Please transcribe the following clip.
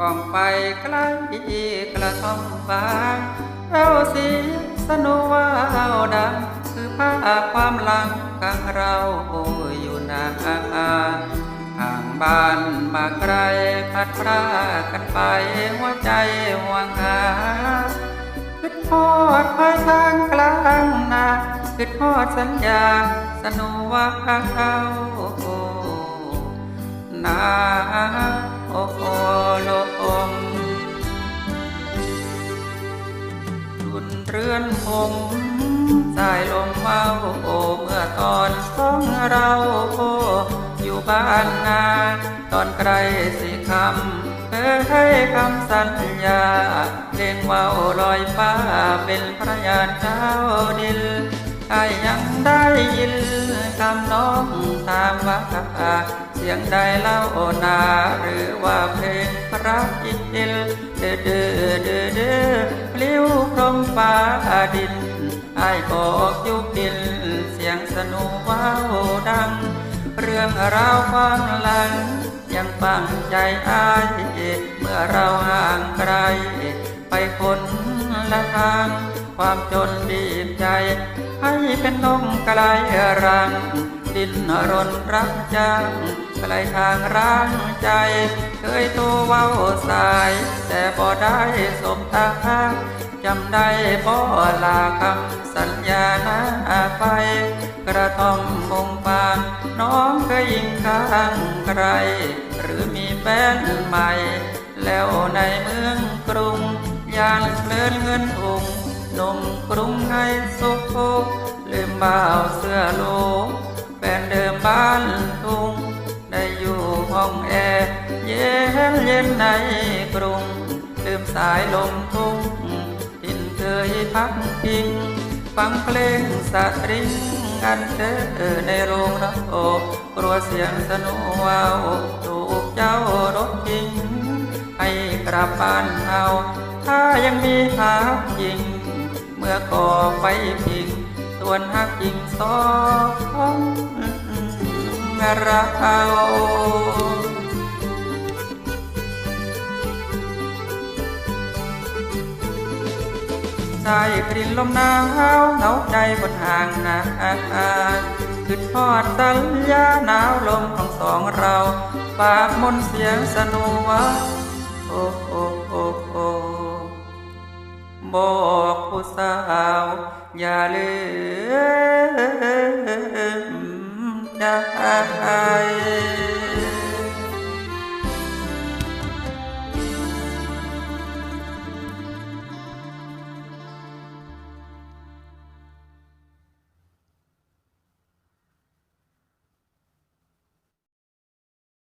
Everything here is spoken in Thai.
กองไปใกล้กระท่อมฟางเราสีสนุวาวดังคือภาความหลังข้างเราอยู่นานห่างบ้านมาไกลพัดพรากกันไปหัวใจห่วงหาคิดทอดภายทางกลางนาคิดทอดสัญญาสนุวาเขานาโอโอโล เรือนผมสายลมเมาโอเมื่อตอนสองเราอยู่บ้านนา ตอนไกลสิคำเคยให้คำสัญญาเพลงว่าลอยฟ้าเป็นพระยานเจ้าดินไอ้ยังได้ยินคำน้องถามว่าเสียงใดเล่านา หรือว่าเพลงพระอินทร์เดือเดือเดือ ฟ้าดินไอ้บอกยุคดิน เสียงสนุว้าวดัง เรื่องราวความหลัง ยังฟังใจอายเมื่อเราห่างไกล ไปคนละทาง ความจนบีบใจ ให้เป็นลมไกลรัง ดินรนรักจังไกลทางร่างใจ เคยตัวเว้าสาย แต่บ่ได้สมตา จำได้บ่อลาคำสัญญาหน้าไปกระท่อมมงฟางน้องเคยยิงข้างใคร หรือมีแฟนใหม่ แล้วในเมืองกรุงยานเพลินเงินอุงนุ่มกรุงให้สุขลืมบ่าวเสื้อลูกแฟนเดิมบ้านทุ่งได้อยู่ห้องแอร์เย็นเย็นในกรุงลืมสายลมทุ่ง ยพักพิงฟังเพลงสตริงกันเด้อในโรงรับโอกลัวเสียงสนุวาวถูกเจ้ารถทิ้งให้กลับบ้านเฮาถ้ายังมีหักจริง เมื่อก่อไฟพิงส่วนหักจริงสองเรา สายกลิ่นลมหนาวเหงาใจบนห่างนาขึ้นทอดสัญญาหนาวลมของสองเราฝากมนเสียงสนุวะโอ้โอ้โอ้โอ้บอกผู้สาว อย่าลืมได้